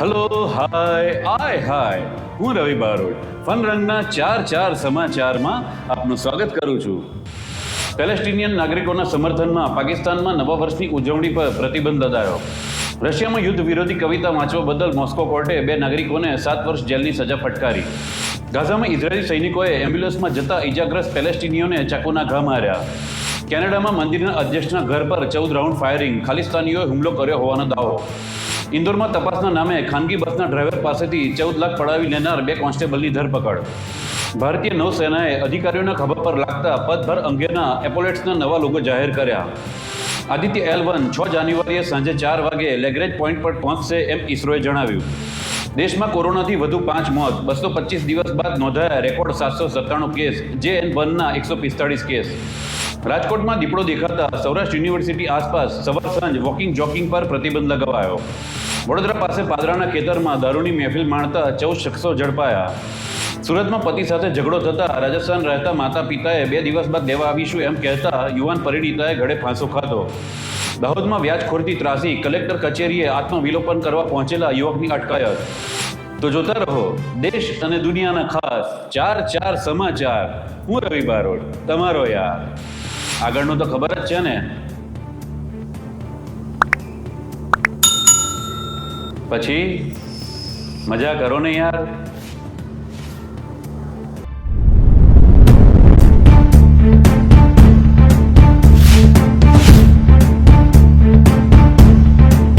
Hello hi આય હાય હું રવિ Barot. Fun રંગના ચાર ચાર સમાચારમાં આપનું સ્વાગત કરું છું. પેલેસ્ટિનિયન નાગરિકોના સમર્થનમાં પાકિસ્તાનમાં નવા વર્ષની ઉજવણી પર પ્રતિબંધ લદાયો. રશિયામાં યુદ્ધ વિરોધી કવિતા વાંચવા બદલ મોસ્કો કોર્ટે બે નાગરિકોને સાત વર્ષ જેલની સજા ફટકારી. ગાઝામાં ઇઝરાયેલી સૈનિકોએ એમ્બ્યુલન્સમાં જતા ઇજાગ્રસ્ત પેલેસ્ટિનીઓને ચાકુના ઘા માર્યા. કેનેડામાં મંદિરના અધ્યક્ષના ઘર પર ચૌદ રાઉન્ડ ફાયરિંગ, ખાલિસ્તાનીઓએ હુમલો કર્યો હોવાનો દાવો. ઇન્દોરમાં તપાસના નામે ખાનગી બસના ડ્રાઈવર પાસેથી ચૌદ લાખ પડાવી લેનાર બે કોન્સ્ટેબલની ધરપકડ. ભારતીય નૌસેનાએ અધિકારીઓના ખભા પર લાગતા પદભર અંગેના એપોલેટ્સના નવા લોગો જાહેર કર્યા. આદિત્ય એલ વન છ જાન્યુઆરીએ સાંજે ચાર વાગે લેગ્રેજ પોઈન્ટ પર પહોંચશે એમ ઇસરોએ જણાવ્યું. દેશમાં કોરોનાથી વધુ પાંચ મોત બસો પચીસ દિવસ બાદ નોંધાયા રેકોર્ડ સાતસો સત્તાણું કેસ જે એન વનના એકસો પિસ્તાળીસ કેસ. રાજકોટમાં દીપડો દેખાતા સૌરાષ્ટ્ર યુનિવર્સિટી આસપાસ સવાર સાંજ વોકિંગ જોકિંગ પર પ્રતિબંધ લગાવાયો. વડોદરા પાસે પાદરાના ખેતરમાં દારૂની મહેફિલ માણતા ચૌદ શખ્સો ઝડપાયા. સુરતમાં પતિ સાથે ઝઘડો થતા રાજસ્થાન રહેતા માતા પિતાએ બે દિવસ બાદ દેવા આવીશું એમ કહેતા યુવાન પરિણીતાએ ઘડે ફાંસો ખાધો. દાહોદમાં વ્યાજખોરથી ત્રાસી કલેક્ટર કચેરીએ આત્મવિલોપન કરવા પહોંચેલા યુવકની અટકાયત. તો જોતા રહો, દેશ અને દુનિયાના ખાસ ચાર ચાર સમાચાર. હું રવિ બારોડ તમારો યાર. આગળનું તો ખબર જ છે ને. પછી? મજા કરો ને યાર.